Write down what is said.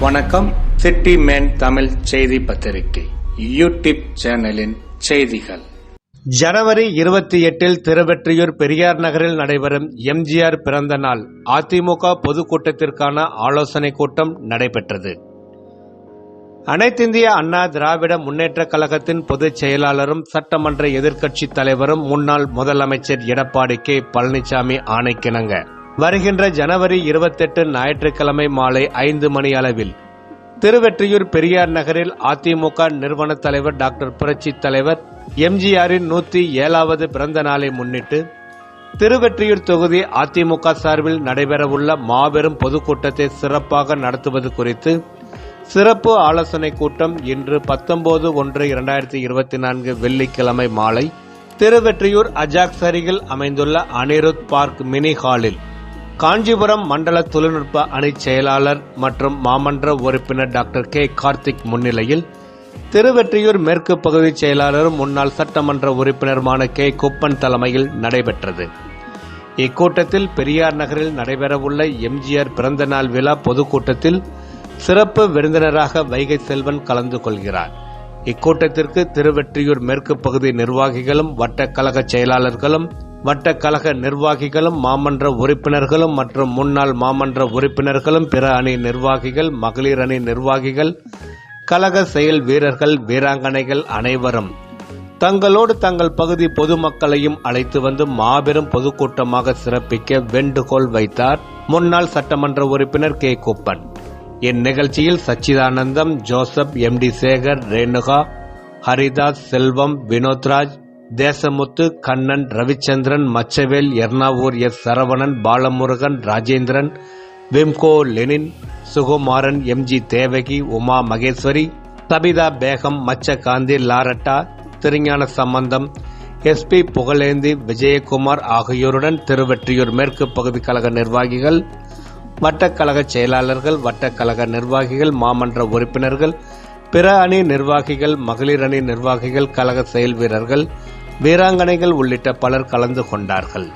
வணக்கம். City man Tamil செய்தி பத்திரிகை. யூடியூப் சேனலின் செய்திகள். ஜனவரி இருபத்தி எட்டில் திருவெற்றியூர் பெரியார் நகரில் நடைபெறும் எம்ஜிஆர் பிறந்த நாள் அதிமுக பொதுக்கூட்டத்திற்கான ஆலோசனை கூட்டம் நடைபெற்றது. அனைத்திந்திய அண்ணா திராவிட முன்னேற்றக் கழகத்தின் பொதுச் செயலாளரும் சட்டமன்ற எதிர்க்கட்சித் தலைவரும் முன்னாள் முதலமைச்சர் எடப்பாடி கே பழனிசாமி ஆணைக்கிணங்க. வருகின்ற ஜனவரி இருபத்தெட்டு ஞாயிற்றுக்கிழமை மாலை ஐந்து மணி அளவில் திருவெற்றியூர் பெரியார் நகரில் அதிமுக நிறுவன தலைவர் டாக்டர் புரட்சி தலைவர் எம்ஜிஆரின் நூத்தி ஏழாவது பிறந்த நாளை முன்னிட்டு திருவெற்றியூர் தொகுதி அதிமுக சார்பில் நடைபெறவுள்ள மாபெரும் பொதுக்கூட்டத்தை சிறப்பாக நடத்துவது குறித்து சிறப்பு ஆலோசனை கூட்டம் இன்று பத்தொன்பது ஒன்று இரண்டாயிரத்தி இருபத்தி நான்கு வெள்ளிக்கிழமை மாலை திருவெற்றியூர் அஜாக்ஸ் அருகில் அமைந்துள்ள அனிருத் பார்க் மினி ஹாலில் காஞ்சிபுரம் மண்டல தொழில்நுட்ப அணி செயலாளர் மற்றும் மாமன்ற உறுப்பினர் டாக்டர் கே. கார்த்திக் முன்னிலையில் திருவெற்றியூர் மேற்கு பகுதி செயலாளரும் முன்னாள் சட்டமன்ற உறுப்பினருமான கே. குப்பன் தலைமையில் நடைபெற்றது. இக்கூட்டத்தில் பெரியார் நகரில் நடைபெறவுள்ள எம்ஜிஆர் பிறந்தநாள் விழா பொதுக்கூட்டத்தில் சிறப்பு விருந்தினராக வைகை செல்வன் கலந்து கொள்கிறார். இக்கூட்டத்திற்கு திருவெற்றியூர் மேற்கு பகுதி நிர்வாகிகளும் வட்டக்கழக செயலாளர்களும் வட்டக்கழக நிர்வாகிகளும் மாமன்ற உறுப்பினர்களும் மற்றும் முன்னாள் மாமன்ற உறுப்பினர்களும் பிற அணி நிர்வாகிகள் மகளிர் அணி நிர்வாகிகள் கழக செயல் வீரர்கள் வீராங்கனைகள் அனைவரும் தங்களோடு தங்கள் பகுதி பொதுமக்களையும் அழைத்து வந்து மாபெரும் பொதுக்கூட்டமாக சிறப்பிக்க வேண்டுகோள் வைத்தார் முன்னாள் சட்டமன்ற உறுப்பினர் கே. குப்பன். இந்நிகழ்ச்சியில் Sachidanandam Joseph M. D. Sekar Renuka Haridas Selvam Vinothraj Desamuthu Kannan Ravichandran Machavel Ernavur S. Saravanan Balamurugan Rajendran Wimco Lenin Sukumaran MG Devaki Uma Maheswari Sabitha Begum Machakanthi Loretta Thirugnana Sambandam SP Pugazhendhi Vijayakumar ஆகியோருடன் திருவெற்றியூர் மேற்கு பகுதி கழக நிர்வாகிகள் வட்டக்கழக செயலாளர்கள் வட்டக்கழக நிர்வாகிகள் மாமன்ற உறுப்பினர்கள் பிற அணி நிர்வாகிகள் மகளிர் அணி நிர்வாகிகள் கழக செயல் வீரர்கள் வீராங்கனைகள் உள்ளிட்ட பலர் கலந்து கொண்டார்கள்.